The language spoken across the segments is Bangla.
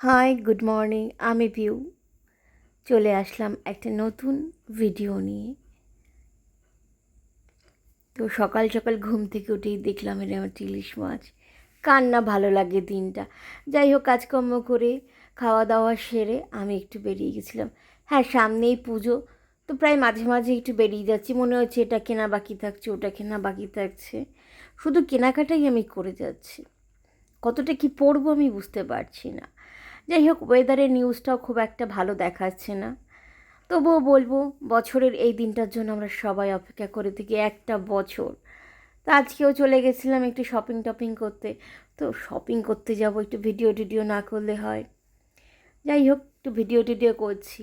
হাই গুড মর্নিং আমি পিউ চলে আসলাম একটা নতুন ভিডিও নিয়ে। তো সকাল সকাল ঘুম থেকে উঠেই দেখলাম এটা আমার ইলিশ মাছ। কার না ভালো লাগে দিনটা। যাই হোক, কাজকর্ম করে খাওয়া দাওয়া সেরে আমি একটু বেরিয়ে গেছিলাম। হ্যাঁ সামনেই পুজো। তো প্রায় মাঝে মাঝে একটু বেরিয়ে যাচ্ছি। মনে হচ্ছে এটা কেনা বাকি থাকছে, ওটা কেনা বাকি থাকছে। শুধু কেনাকাটাই আমি করে যাচ্ছি। কতটা কি পড়ব আমি বুঝতে পারছি না। যাই হোক ওয়েদারের নিউজটাও খুব একটা ভালো দেখাচ্ছে না। তবুও বলব, বছরের এই দিনটার জন্য আমরা সবাই অপেক্ষা করে থাকি একটা বছর। তো আজকেও চলে গেছিলাম একটু শপিং টপিং করতে। তো শপিং করতে যাব, একটু ভিডিও টিডিও না করলে হয়। যাই হোক, একটু ভিডিও টিডিও করছি।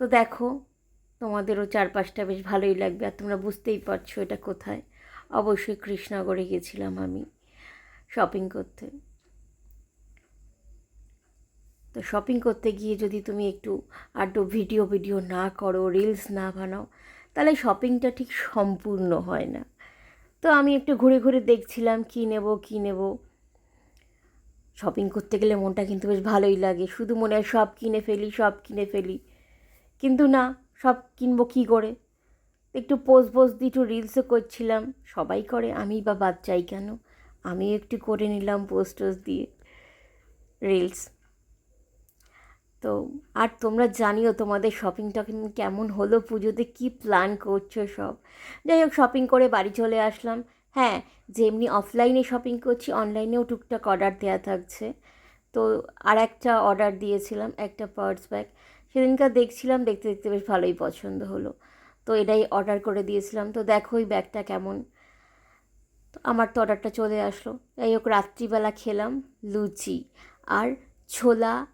তো দেখো, তোমাদেরও চারপাশটা বেশ ভালোই লাগবে আর তোমরা বুঝতেই পারছ এটা কোথায়। অবশ্যই কৃষ্ণনগরে গেছিলাম আমি শপিং করতে। তো শপিং করতে গিয়ে যদি তুমি একটু আড্ডো ভিডিও ভিডিও না করো রিলস না বানাও, তাহলে শপিংটা ঠিক সম্পূর্ণ হয় না। তো আমি একটু ঘুরে ঘুরে দেখছিলাম কী নেব কী নেব। শপিং করতে গেলে মনটা কিন্তু বেশ ভালোই লাগে। শুধু মনে হয় সব কিনে ফেলি, সব কিনে ফেলি। কিন্তু না, সব কিনবো কী করে? একটু পোজ পোজ দিয়ে একটু রিলসও করছিলাম। সবাই করে, আমি বা বাদ চাই কেন? আমি একটু করে নিলাম পোস্ট টোস্ট দিয়ে রিলস তো আর তোমরা জানিও তোমাদের শপিং টপিং কেমন হলো পুজোতে? কী প্ল্যান করছ সব? যাই হোক শপিং করে বাড়ি চলে আসলাম। হ্যাঁ যেমনি অফলাইনে শপিং করছি অনলাইনেও টুকটাক অর্ডার দেওয়া থাকছে। তো আর একটা অর্ডার দিয়েছিলাম, একটা পার্স ব্যাগ সেদিনকার দেখছিলাম, দেখতে দেখতে বেশ ভালোই পছন্দ হলো। তো এটাই অর্ডার করে দিয়েছিলাম। তো দেখো ওই ব্যাগটা কেমন। তো আমার তো অর্ডারটা চলে আসলো। যাই হোক, রাত্রিবেলা খেলাম লুচি আর ছোলা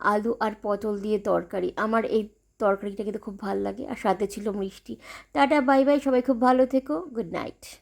আলু আর পটল দিয়ে তরকারি। আমার এই তরকারিটা কিন্তু খুব ভালো লাগে। আর সাথে ছিল মিষ্টি। Tata, bye bye. সবাই খুব ভালো থেকো। Good night.